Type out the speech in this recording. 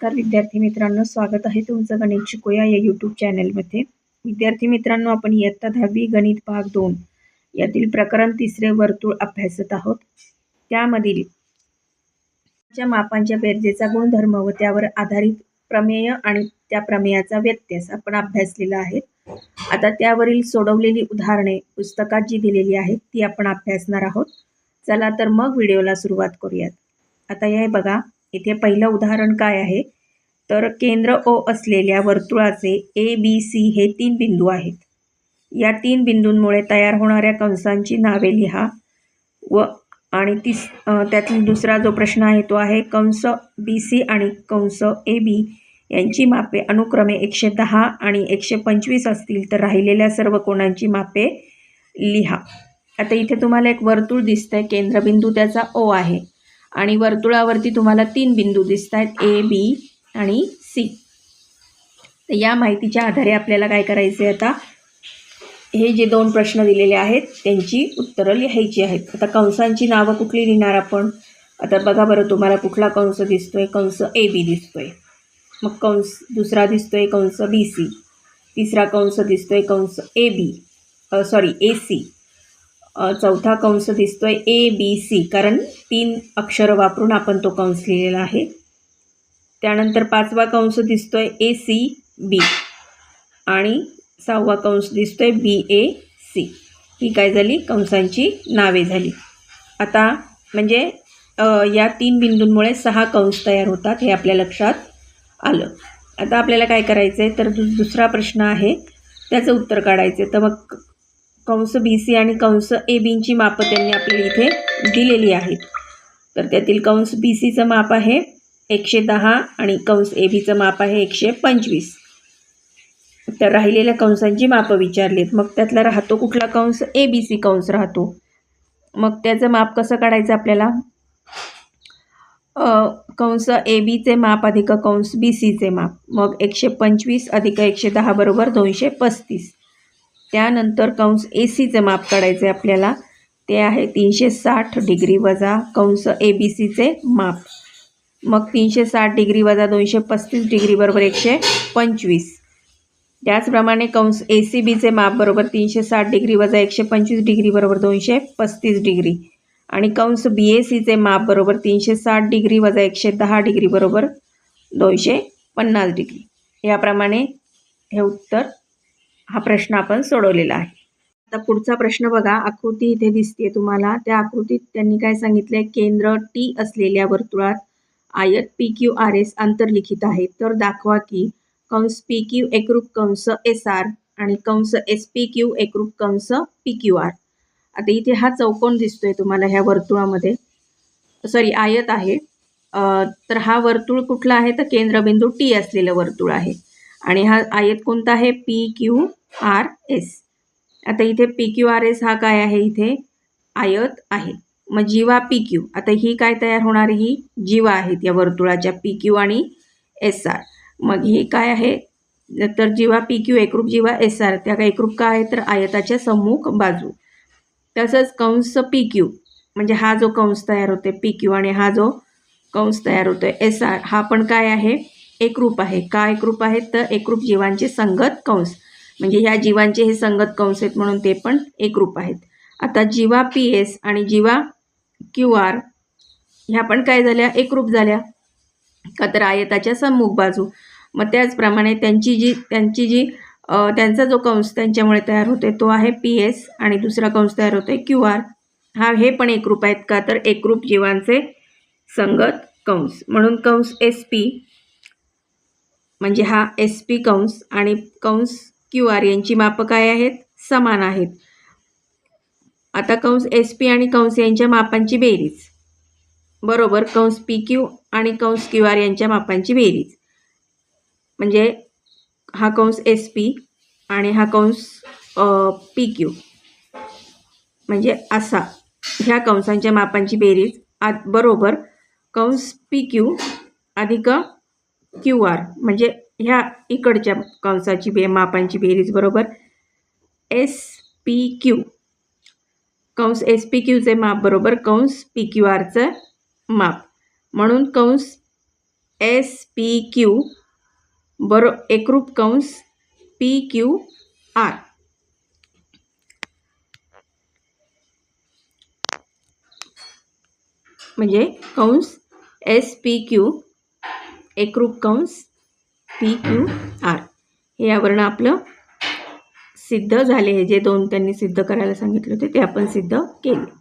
नमस्कार विद्यार्थी मित्रांनो स्वागत आहे तुमचं गणित शिकूया या यूट्यूब चॅनलमध्ये विद्यार्थी मित्रांनो आपण इयत्ता दहावी गणित भाग दोन यातील प्रकरण तिसरे वर्तुळ अभ्यासत आहोत. त्यामधील च्या मापांच्या बेरजेचा गुणधर्म व त्यावर आधारित प्रमेय आणि त्या प्रमेयाचा व्यत्यास आपण अभ्यासलेला आहे. आता त्यावरील सोडवलेली उदाहरणे पुस्तकात जी दिलेली आहेत ती आपण अभ्यासणार आहोत. चला तर मग व्हिडिओला सुरुवात करूयात. आता हे बघा. इथे पहिलं उदाहरण काय आहे? तर केंद्र ओ असलेल्या वर्तुळाचे ए बी सी हे तीन बिंदू आहेत. या तीन बिंदूंमुळे तयार होणाऱ्या कंसांची नावे लिहा व आणि तीस त्यातील दुसरा जो प्रश्न आहे तो आहे कंस बी सी आणि कंस ए बी यांची मापे अनुक्रमे एकशे दहा आणि एकशे पंचवीस असतील तर राहिलेल्या सर्व कोणांची मापे लिहा. आता इथे तुम्हाला एक वर्तुळ दिसतंय केंद्रबिंदू त्याचा ओ आहे. आणि वर्तुळावरती तुम्हाला तीन बिंदू दिसत आहेत ए बी आणि सी तर या माहितीच्या आधारे आपल्याला काय करायचं आहे आता? हे जे दोन प्रश्न दिलेले आहेत त्यांची उत्तरं लिहायची आहेत. आता कंसांची नावं कुठली लिहिणार आपण? आता बघा बरं तुम्हाला कुठला कंस दिसतोय? कंस ए बी दिसतोय. मग कंस दुसरा दिसतोय कंस बी सी तिसरा कंस दिसतोय कंस A B sorry A C चौथा कंस दिसतोय ए बी सी कारण तीन अक्षरं वापरून आपण तो कंस लिहिलेला आहे. त्यानंतर पाचवा कंस दिसतोय ए सी बी आणि सहावा कंस दिसतोय बी ए सी ही काय झाली? कंसांची नावे झाली. आता म्हणजे या तीन बिंदूंमुळे सहा कंस तयार होतात हे आपल्या लक्षात आलं. आता आपल्याला काय करायचं आहे तर दुसरा प्रश्न आहे त्याचं उत्तर काढायचं आहे तर मग कंस बी सी आणि कंस ए बींची मापं त्यांनी आपल्याला इथे दिलेली आहेत. तर त्यातील कंस बी सीचं माप आहे एकशे दहा आणि कंस ए बीचं माप आहे एकशे पंचवीस. तर राहिलेल्या कंसांची मापं विचारलीत. मग त्यातला राहतो कुठला कंस? ए बी सी कंस राहतो. मग त्याचं माप कसं काढायचं आपल्याला? कंस ए बीचे माप अधिक कंस बी सीचे माप. मग एकशे पंचवीस अधिक एकशे दहा बरोबर दोनशे पस्तीस. त्यानंतर कंस ए सीचं माप काढायचं आहे आपल्याला. ते आहे तीनशे साठ डिग्री वजा कंस ए बी सीचे माप. मग तीनशे साठ डिग्री वजा दोनशे पस्तीस डिग्री बरोबर एकशे पंचवीस. त्याचप्रमाणे कंस ए सी बीचे माप बरोबर तीनशे साठ डिग्री वजा एकशे पंचवीस डिग्री बरोबर दोनशे पस्तीस डिग्री. आणि कंस बी ए सीचे माप बरोबर तीनशे साठ डिग्री वजा एकशे दहा डिग्री बरोबर दोनशे पन्नास डिग्री. याप्रमाणे हे उत्तर हा प्रश्न आपण सोडवलेला आहे. आता पुढचा प्रश्न बघा. आकृती इथे दिसते तुम्हाला. त्या आकृतीत त्यांनी काय सांगितलंय? केंद्र टी असलेल्या वर्तुळात आयत पी क्यू आर एस अंतर्लिखित आहे. तर दाखवा की कंस पी क्यू एकरूप कंस एस आर आणि कंस एस पी क्यू एकरूप कंस पी क्यू आर. आता इथे हा चौकोन दिसतोय तुम्हाला ह्या वर्तुळामध्ये. सॉरी आयत आहे. तर हा वर्तुळ कुठला आहे? तर केंद्रबिंदू टी असलेलं वर्तुळ आहे. आणि हा आयत कोणता आहे? पी क्यू आर एस आता इथे पी क्यू आर एस हा काय आहे इथे? आयत आहे. मग जीवा पी क्यू आता ही काय तयार होणार? ही जीवा आहेत या वर्तुळाच्या पी क्यू आणि एस आर मग ही काय आहे? तर जीवा पी क्यू एकरूप जीवा एस आर त्या एकरूप काय आहे? तर आयताच्या सम्मुख बाजू. तसंच कंस पी क्यू म्हणजे हा जो कंस तयार होते पी क्यू आणि हा जो कंस तयार होतोय एस आर हा पण काय आहे? एकरूप आहे. का एकरूप आहेत तर एकरूप जीवांचे संगत कंस. म्हणजे ह्या जीवांचे हे संगत कंस आहेत म्हणून ते पण एकरूप आहेत. आता जीवा पी एस आणि जीवा क्यू आर ह्या पण काय झाल्या? एकरूप झाल्या. का तर आयताच्या सम्मुख बाजू. मग त्याचप्रमाणे त्यांची जी त्यांची जी त्यांचा जो कंस त्यांच्यामुळे तयार होतोय तो आहे पी एस आणि दुसरा कंस तयार होतोय क्यू आर हा हे पण एकरूप आहेत का? तर एकरूप जीवांचे संगत कंस. म्हणून कंस एस पी म्हणजे हा एस पी कंस आणि कंस क्यू आर यांची मापं काय आहेत? समान आहेत. आता कंस एस पी आणि कंस यांच्या मापांची बेरीज. बरोबर कंस पी क्यू आणि कंस क्यू आर यांच्या मापांची बेरीज. म्हणजे हा कंस एस पी आणि हा कंस पी क्यू. म्हणजे असा ह्या कंसांच्या मापांची बेरीज. आत बरोबर कंस पी क्यू अधिक क्यू आर. म्हणजे ह्या इकडच्या कंसाची बे मापांची बेरीज बरोबर. एस पी क्यू कंस एस पी क्यूचे माप बरोबर कंस पी क्यू आरचं माप. म्हणून कंस एस पी क्यू बरो एकरूप कंस पी क्यू आर म्हणजे कंस एस पी क्यू एकरूप कंस पी क्यू आर हे आवरण आपलं सिद्ध झाले हे जे दोन त्यांनी सिद्ध करायला सांगितले होते ते आपण सिद्ध केले.